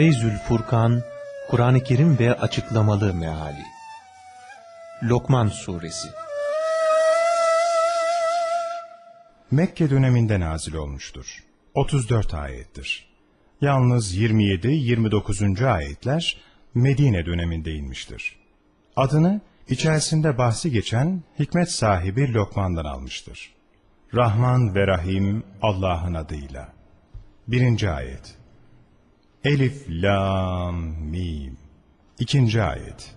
Feyzül Furkan, Kur'an-ı Kerim ve Açıklamalı Meali Lokman Suresi Mekke döneminde nazil olmuştur. 34 ayettir. Yalnız 27-29. ayetler Medine döneminde inmiştir. Adını içerisinde bahsi geçen hikmet sahibi Lokman'dan almıştır. Rahman ve Rahim Allah'ın adıyla. Birinci ayet. Elif, Lam, Mim. İkinci ayet.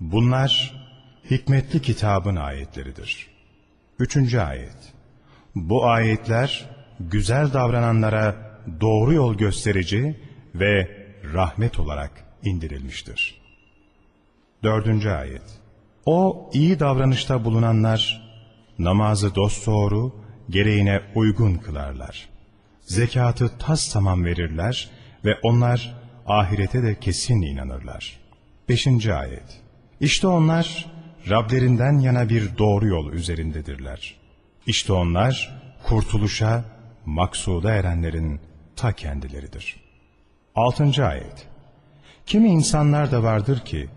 Bunlar hikmetli kitabın ayetleridir. Üçüncü ayet. Bu ayetler güzel davrananlara doğru yol gösterici ve rahmet olarak indirilmiştir. Dördüncü ayet. O iyi davranışta bulunanlar namazı dosdoğru, gereğine uygun kılarlar. Zekatı tas tamam verirler ve onlar ahirete de kesin inanırlar. Beşinci ayet. İşte onlar Rablerinden yana bir doğru yol üzerindedirler. İşte onlar kurtuluşa, maksuda erenlerin ta kendileridir. Altıncı ayet. Kimi insanlar da vardır ki,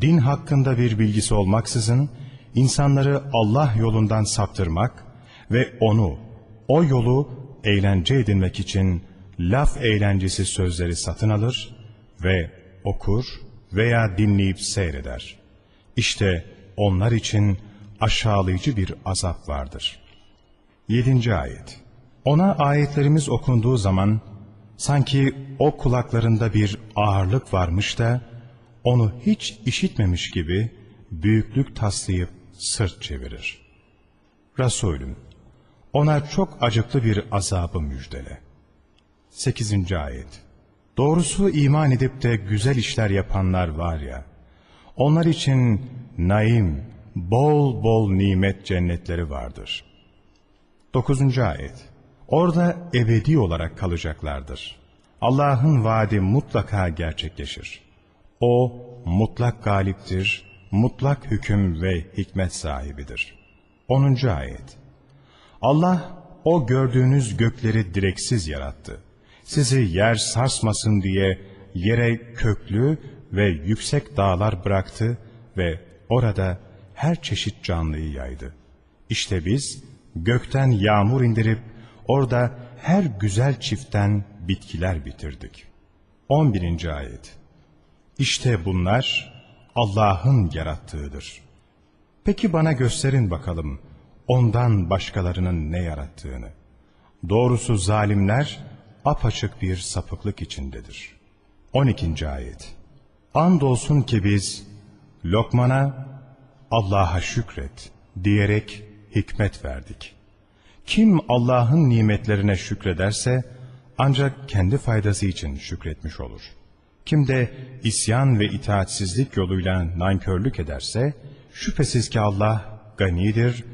din hakkında bir bilgisi olmaksızın, insanları Allah yolundan saptırmak ve onu, o yolu eğlence edinmek için laf eğlencesi sözleri satın alır ve okur veya dinleyip seyreder. İşte onlar için aşağılayıcı bir azap vardır. Yedinci ayet. Ona ayetlerimiz okunduğu zaman sanki o kulaklarında bir ağırlık varmış da onu hiç işitmemiş gibi büyüklük taslayıp sırt çevirir. Resulüm, ona çok acıklı bir azabı müjdele. Sekizinci ayet. Doğrusu iman edip de güzel işler yapanlar var ya, onlar için naim, bol bol nimet cennetleri vardır. Dokuzuncu ayet. Orada ebedi olarak kalacaklardır. Allah'ın vaadi mutlaka gerçekleşir. O mutlak galiptir, mutlak hüküm ve hikmet sahibidir. 10. ayet Allah o gördüğünüz gökleri direksiz yarattı. Sizi yer sarsmasın diye yere köklü ve yüksek dağlar bıraktı ve orada her çeşit canlıyı yaydı. İşte biz gökten yağmur indirip orada her güzel çiftten bitkiler bitirdik. 11. ayet İşte bunlar Allah'ın yarattığıdır. Peki bana gösterin bakalım ondan başkalarının ne yarattığını. Doğrusu zalimler apaçık bir sapıklık içindedir. 12. ayet Andolsun ki biz Lokman'a Allah'a şükret diyerek hikmet verdik. Kim Allah'ın nimetlerine şükrederse ancak kendi faydası için şükretmiş olur. Kim de isyan ve itaatsizlik yoluyla nankörlük ederse şüphesiz ki Allah ganidir,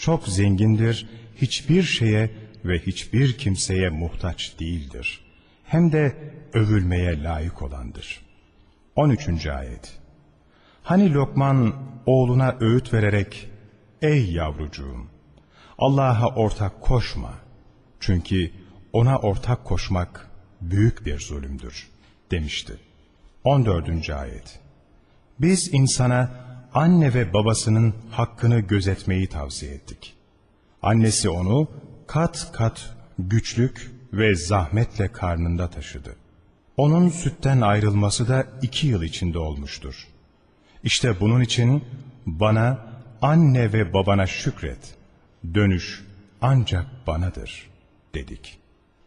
çok zengindir, hiçbir şeye ve hiçbir kimseye muhtaç değildir. Hem de övülmeye layık olandır. 13. ayet Hani Lokman oğluna öğüt vererek, Ey yavrucuğum! Allah'a ortak koşma. Çünkü ona ortak koşmak büyük bir zulümdür demişti. 14. ayet Biz insana anne ve babasının hakkını gözetmeyi tavsiye ettik. Annesi onu kat kat güçlük ve zahmetle karnında taşıdı. Onun sütten ayrılması da iki yıl içinde olmuştur. İşte bunun için bana anne ve babana şükret. Dönüş ancak banadır dedik.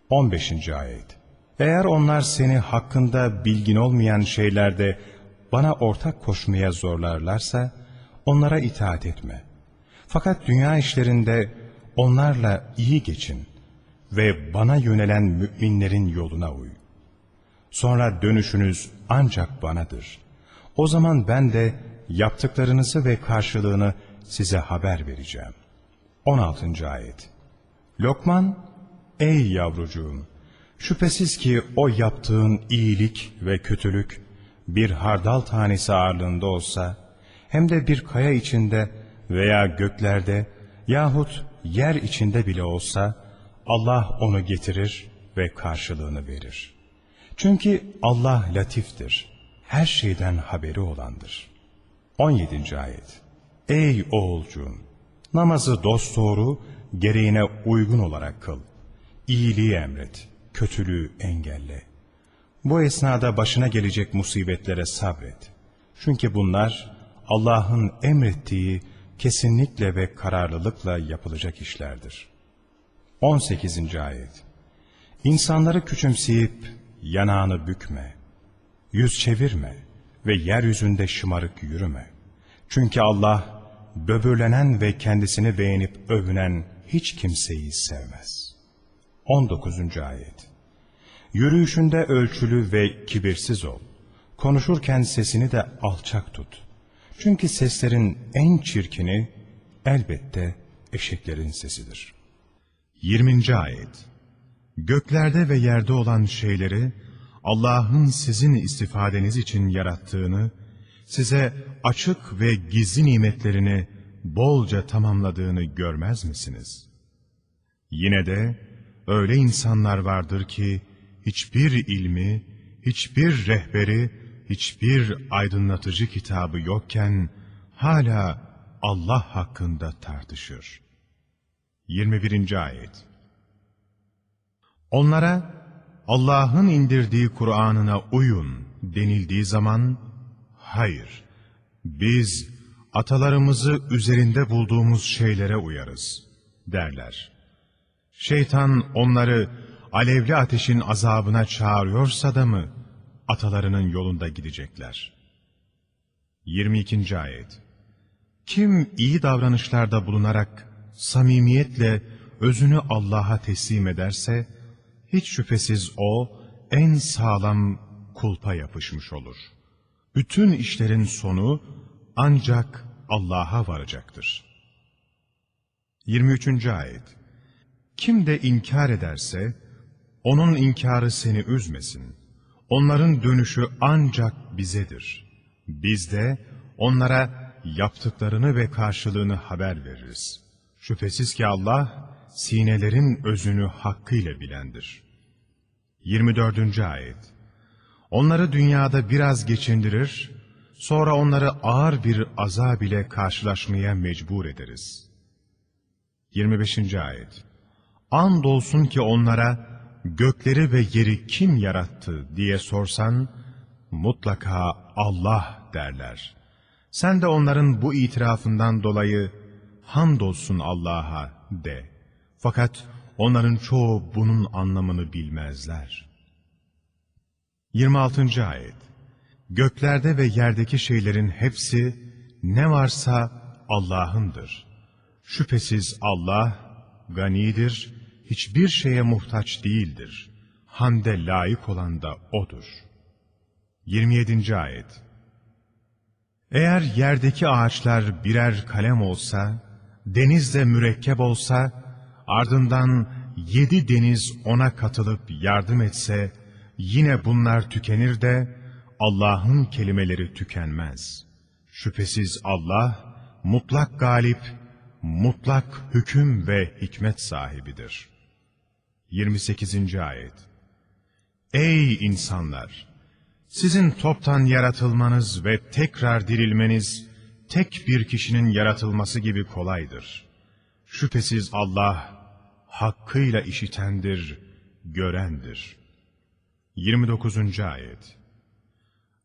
15. ayet Eğer onlar seni hakkında bilgin olmayan şeylerde bana ortak koşmaya zorlarlarsa onlara itaat etme. Fakat dünya işlerinde onlarla iyi geçin ve bana yönelen müminlerin yoluna uy. Sonra dönüşünüz ancak banadır. O zaman ben de yaptıklarınızı ve karşılığını size haber vereceğim. 16. ayet Lokman, ey yavrucuğum, şüphesiz ki o yaptığın iyilik ve kötülük bir hardal tanesi ağırlığında olsa, hem de bir kaya içinde veya göklerde yahut yer içinde bile olsa, Allah onu getirir ve karşılığını verir. Çünkü Allah latiftir. Her şeyden haberi olandır. 17. ayet. Ey oğulcuğum! Namazı dosdoğru, gereğine uygun olarak kıl. İyiliği emret, kötülüğü engelle. Bu esnada başına gelecek musibetlere sabret. Çünkü bunlar Allah'ın emrettiği kesinlikle ve kararlılıkla yapılacak işlerdir. 18. ayet. İnsanları küçümseyip yanağını bükme, yüz çevirme ve yeryüzünde şımarık yürüme. Çünkü Allah böbürlenen ve kendisini beğenip övünen hiç kimseyi sevmez. 19. ayet. Yürüyüşünde ölçülü ve kibirsiz ol. Konuşurken sesini de alçak tut. Çünkü seslerin en çirkini elbette eşeklerin sesidir. 20. ayet. Göklerde ve yerde olan şeyleri Allah'ın sizin istifadeniz için yarattığını, size açık ve gizli nimetlerini bolca tamamladığını görmez misiniz? Yine de öyle insanlar vardır ki hiçbir ilmi, hiçbir rehberi, hiçbir aydınlatıcı kitabı yokken hala Allah hakkında tartışır. 21. ayet Onlara Allah'ın indirdiği Kur'an'ına uyun denildiği zaman hayır biz atalarımızı üzerinde bulduğumuz şeylere uyarız derler. Şeytan onları alevli ateşin azabına çağırıyorsa da mı atalarının yolunda gidecekler? 22. ayet Kim iyi davranışlarda bulunarak samimiyetle özünü Allah'a teslim ederse, hiç şüphesiz o en sağlam kulpa yapışmış olur. Bütün işlerin sonu ancak Allah'a varacaktır. 23. ayet Kim de inkar ederse, onun inkarı seni üzmesin. Onların dönüşü ancak bizedir. Biz de onlara yaptıklarını ve karşılığını haber veririz. Şüphesiz ki Allah, sinelerin özünü hakkıyla bilendir. 24. ayet Onları dünyada biraz geçindirir, sonra onları ağır bir azab ile karşılaşmaya mecbur ederiz. 25. ayet Andolsun ki onlara gökleri ve yeri kim yarattı diye sorsan, mutlaka Allah derler. Sen de onların bu itirafından dolayı hamdolsun Allah'a de. Fakat onların çoğu bunun anlamını bilmezler. 26. Ayet Göklerde ve yerdeki şeylerin hepsi ne varsa Allah'ındır. Şüphesiz Allah ganidir, hiçbir şeye muhtaç değildir. Hamde layık olan da O'dur. 27. Ayet Eğer yerdeki ağaçlar birer kalem olsa, denizde mürekkep olsa, ardından yedi deniz ona katılıp yardım etse, yine bunlar tükenir de Allah'ın kelimeleri tükenmez. Şüphesiz Allah mutlak galip, mutlak hüküm ve hikmet sahibidir. 28. Ayet Ey insanlar! Sizin toptan yaratılmanız ve tekrar dirilmeniz, tek bir kişinin yaratılması gibi kolaydır. Şüphesiz Allah, hakkıyla işitendir, görendir. 29. Ayet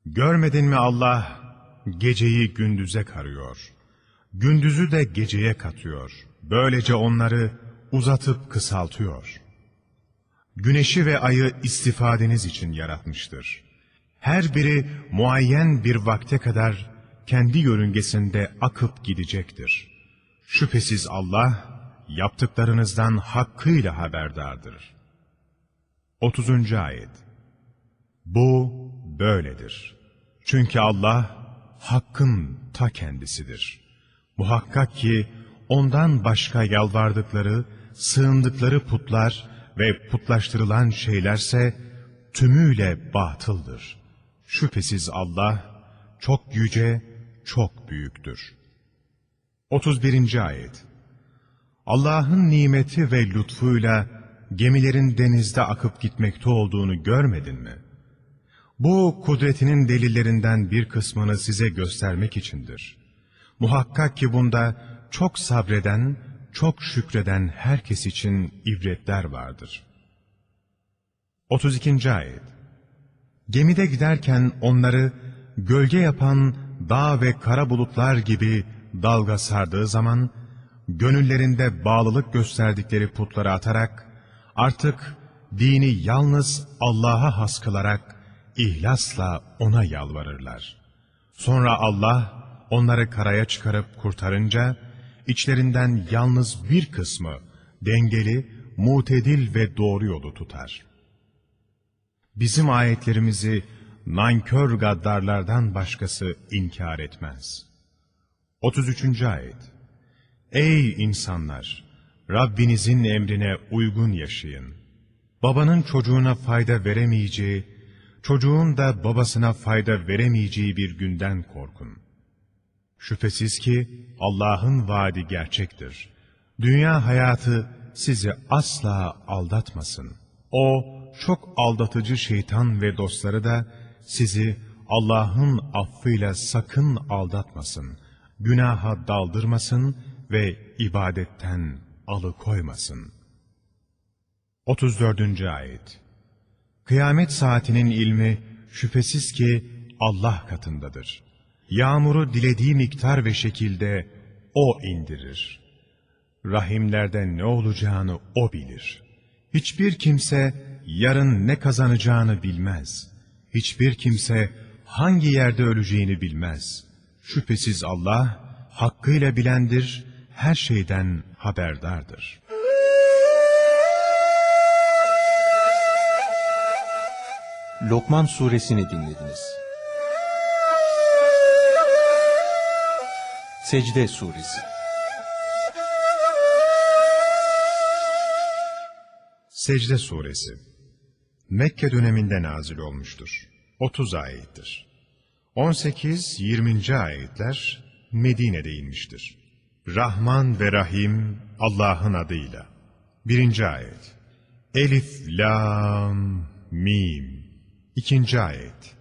Görmedin mi Allah geceyi gündüze karıyor, gündüzü de geceye katıyor. Böylece onları uzatıp kısaltıyor. Güneşi ve ayı istifadeniz için yaratmıştır. Her biri muayyen bir vakte kadar kendi yörüngesinde akıp gidecektir. Şüphesiz Allah, yaptıklarınızdan hakkıyla haberdardır. 30. Ayet Bu böyledir. Çünkü Allah, hakkın ta kendisidir. Muhakkak ki, ondan başka yalvardıkları, sığındıkları putlar ve putlaştırılan şeylerse, tümüyle batıldır. Şüphesiz Allah, çok yüce, çok büyüktür. 31. Ayet Allah'ın nimeti ve lütfuyla gemilerin denizde akıp gitmekte olduğunu görmedin mi? Bu kudretinin delillerinden bir kısmını size göstermek içindir. Muhakkak ki bunda çok sabreden, çok şükreden herkes için ibretler vardır. 32. Ayet Gemide giderken onları gölge yapan dağ ve kara bulutlar gibi dalga sardığı zaman, gönüllerinde bağlılık gösterdikleri putları atarak, artık dini yalnız Allah'a has kılarak, ihlasla O'na yalvarırlar. Sonra Allah, onları karaya çıkarıp kurtarınca, içlerinden yalnız bir kısmı, dengeli, mutedil ve doğru yolu tutar. Bizim ayetlerimizi, nankör gaddarlardan başkası inkar etmez. 33. Ayet Ey insanlar! Rabbinizin emrine uygun yaşayın. Babanın çocuğuna fayda veremeyeceği, çocuğun da babasına fayda veremeyeceği bir günden korkun. Şüphesiz ki Allah'ın vaadi gerçektir. Dünya hayatı sizi asla aldatmasın. O, çok aldatıcı şeytan ve dostları da sizi Allah'ın affıyla sakın aldatmasın, günaha daldırmasın ve ibadetten alıkoymasın. 34. Ayet Kıyamet saatinin ilmi şüphesiz ki Allah katındadır. Yağmuru dilediği miktar ve şekilde O indirir. Rahimlerde ne olacağını O bilir. Hiçbir kimse yarın ne kazanacağını bilmez. Hiçbir kimse hangi yerde öleceğini bilmez. Şüphesiz Allah hakkıyla bilendir, her şeyden haberdardır. Lokman suresini dinlediniz. Secde suresi. Secde suresi Mekke döneminde nazil olmuştur. 30 ayettir. 18-20. ayetler Medine'de inmiştir. Rahman ve Rahim Allah'ın adıyla. 1. ayet Elif, Lam, Mim. 2. ayet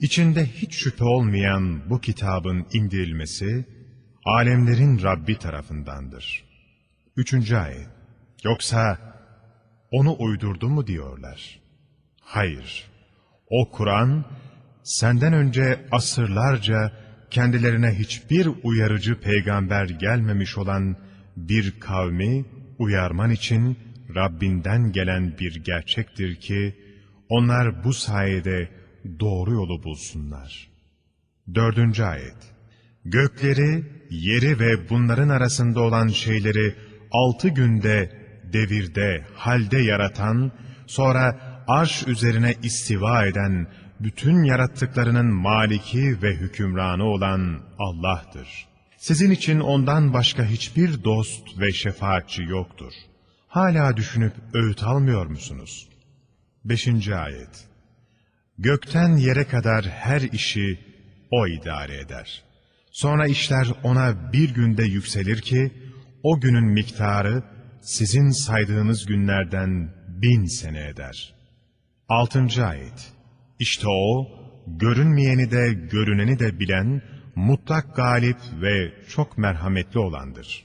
İçinde hiç şüphe olmayan bu kitabın indirilmesi, alemlerin Rabbi tarafındandır. 3. ayet Yoksa onu uydurdu mu diyorlar. Hayır, o Kur'an, senden önce asırlarca kendilerine hiçbir uyarıcı peygamber gelmemiş olan bir kavmi uyarman için Rabbinden gelen bir gerçektir ki, onlar bu sayede doğru yolu bulsunlar. Dördüncü ayet Gökleri, yeri ve bunların arasında olan şeyleri altı günde, devirde, halde yaratan, sonra arş üzerine istiva eden, bütün yarattıklarının maliki ve hükümranı olan Allah'tır. Sizin için ondan başka hiçbir dost ve şefaatçi yoktur. Hala düşünüp öğüt almıyor musunuz? Beşinci ayet Gökten yere kadar her işi O idare eder. Sonra işler ona bir günde yükselir ki, o günün miktarı sizin saydığınız günlerden bin sene eder. Altıncı ayet İşte o, görünmeyeni de görüneni de bilen, mutlak galip ve çok merhametli olandır.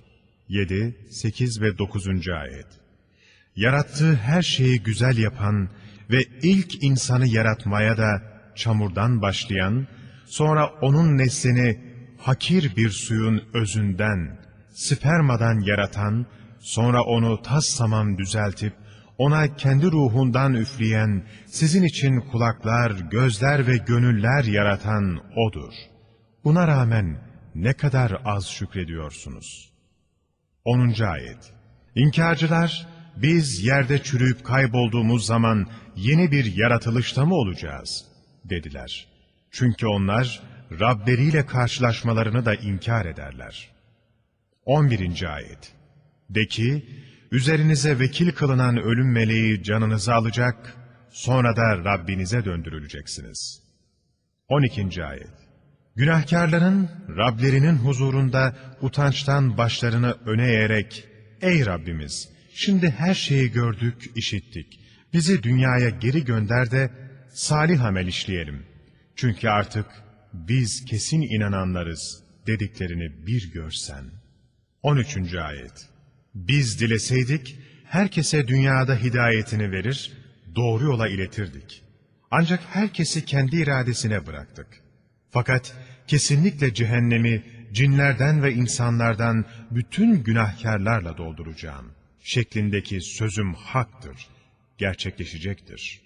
7, 8 ve 9. ayet Yarattığı her şeyi güzel yapan ve ilk insanı yaratmaya da çamurdan başlayan, sonra onun neslini hakir bir suyun özünden, spermadan yaratan, sonra onu tas saman düzeltip, ona kendi ruhundan üfleyen, sizin için kulaklar, gözler ve gönüller yaratan O'dur. Buna rağmen ne kadar az şükrediyorsunuz. 10. Ayet İnkarcılar, biz yerde çürüyüp kaybolduğumuz zaman yeni bir yaratılışta mı olacağız? dediler. Çünkü onlar Rableriyle karşılaşmalarını da inkar ederler. 11. Ayet De ki, üzerinize vekil kılınan ölüm meleği canınızı alacak, sonra da Rabbinize döndürüleceksiniz. 12. Ayet Günahkarların Rablerinin huzurunda utançtan başlarını öne eğerek, Ey Rabbimiz! Şimdi her şeyi gördük, işittik. Bizi dünyaya geri gönder de salih amel işleyelim. Çünkü artık biz kesin inananlarız dediklerini bir görsen. 13. Ayet Biz dileseydik herkese dünyada hidayetini verir, doğru yola iletirdik. Ancak herkesi kendi iradesine bıraktık. Fakat kesinlikle cehennemi cinlerden ve insanlardan bütün günahkarlarla dolduracağım şeklindeki sözüm haktır, gerçekleşecektir.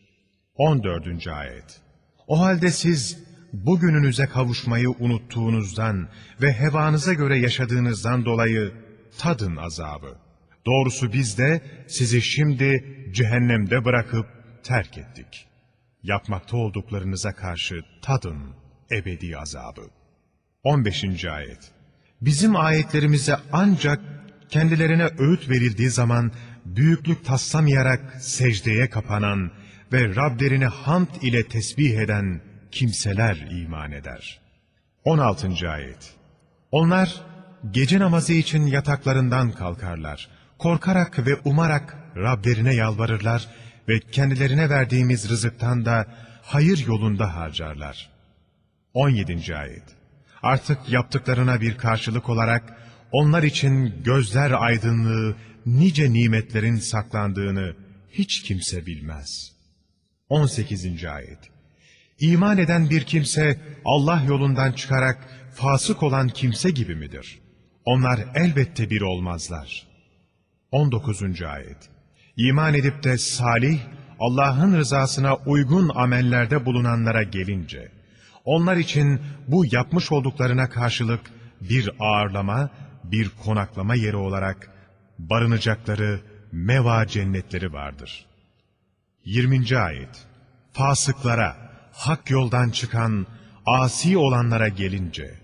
14. Ayet O halde siz bugününüze kavuşmayı unuttuğunuzdan ve hevanıza göre yaşadığınızdan dolayı tadın azabı. Doğrusu biz de sizi şimdi cehennemde bırakıp terk ettik. Yapmakta olduklarınıza karşı tadın ebedi azabı. 15. Ayet Bizim ayetlerimize ancak kendilerine öğüt verildiği zaman büyüklük taslamayarak secdeye kapanan ve Rablerini hamd ile tesbih eden kimseler iman eder. 16. Ayet Onlar gece namazı için yataklarından kalkarlar. Korkarak ve umarak Rablerine yalvarırlar ve kendilerine verdiğimiz rızıktan da hayır yolunda harcarlar. 17. Ayet Artık yaptıklarına bir karşılık olarak onlar için gözler aydınlığı, nice nimetlerin saklandığını hiç kimse bilmez. 18. Ayet İman eden bir kimse Allah yolundan çıkarak fasık olan kimse gibi midir? Onlar elbette bir olmazlar. 19. Ayet İman edip de salih, Allah'ın rızasına uygun amellerde bulunanlara gelince, onlar için bu yapmış olduklarına karşılık bir ağırlama, bir konaklama yeri olarak barınacakları meva cennetleri vardır. 20. Ayet Fasıklara, hak yoldan çıkan, asi olanlara gelince,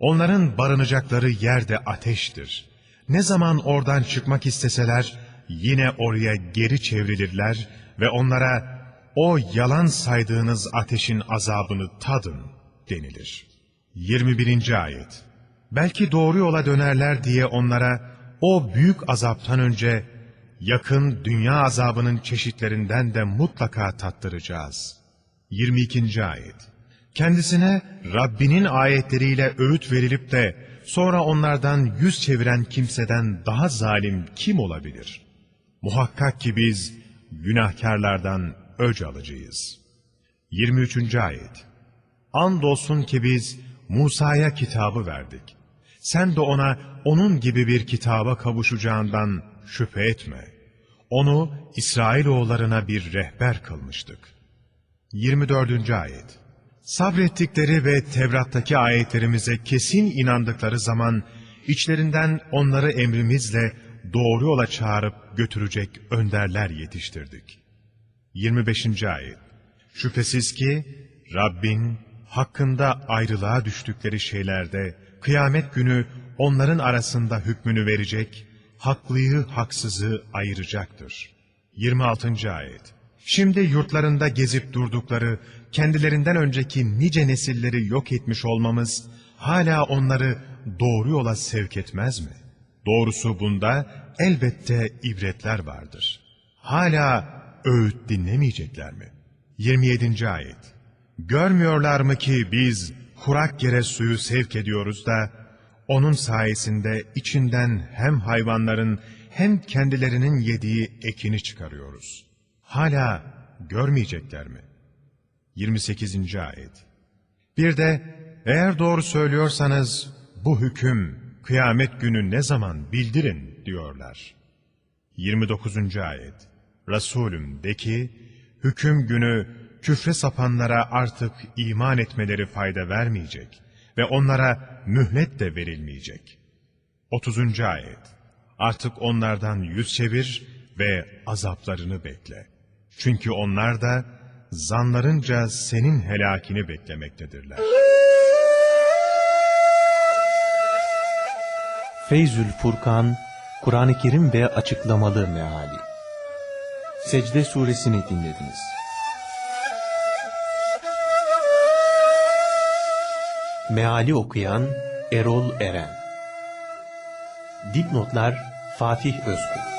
onların barınacakları yerde ateştir. Ne zaman oradan çıkmak isteseler, yine oraya geri çevrilirler ve onlara, o yalan saydığınız ateşin azabını tadın denilir. 21. Ayet Belki doğru yola dönerler diye onlara o büyük azaptan önce yakın dünya azabının çeşitlerinden de mutlaka tattıracağız. 22. Ayet Kendisine Rabbinin ayetleriyle öğüt verilip de sonra onlardan yüz çeviren kimseden daha zalim kim olabilir? Muhakkak ki biz günahkarlardan öc alıcıyız. 23. Ayet Andolsun ki biz Musa'ya kitabı verdik. Sen de ona onun gibi bir kitaba kavuşacağından şüphe etme. Onu İsrailoğullarına bir rehber kılmıştık. 24. Ayet Sabrettikleri ve Tevrat'taki ayetlerimize kesin inandıkları zaman, içlerinden onları emrimizle doğru yola çağırıp götürecek önderler yetiştirdik. 25. Ayet Şüphesiz ki Rabbin hakkında ayrılığa düştükleri şeylerde kıyamet günü onların arasında hükmünü verecek, haklıyı haksızı ayıracaktır. 26. Ayet Şimdi yurtlarında gezip durdukları, kendilerinden önceki nice nesilleri yok etmiş olmamız, hala onları doğru yola sevk etmez mi? Doğrusu bunda elbette ibretler vardır. Hala öğüt dinlemeyecekler mi? 27. Ayet Görmüyorlar mı ki biz kurak yere suyu sevk ediyoruz da, onun sayesinde içinden hem hayvanların hem kendilerinin yediği ekini çıkarıyoruz. Hala görmeyecekler mi? 28. Ayet Bir de eğer doğru söylüyorsanız bu hüküm kıyamet günü ne zaman bildirin diyorlar. 29. Ayet Resulüm de ki, hüküm günü küfre sapanlara artık iman etmeleri fayda vermeyecek ve onlara mühlet de verilmeyecek. 30. Ayet Artık onlardan yüz çevir ve azaplarını bekle. Çünkü onlar da zanlarınca senin helakini beklemektedirler. Feyzül Furkan, Kur'an-ı Kerim ve Açıklamalı Meali Secde Suresini dinlediniz. Meali okuyan Erol Eren Dipnotlar Fatih Özkul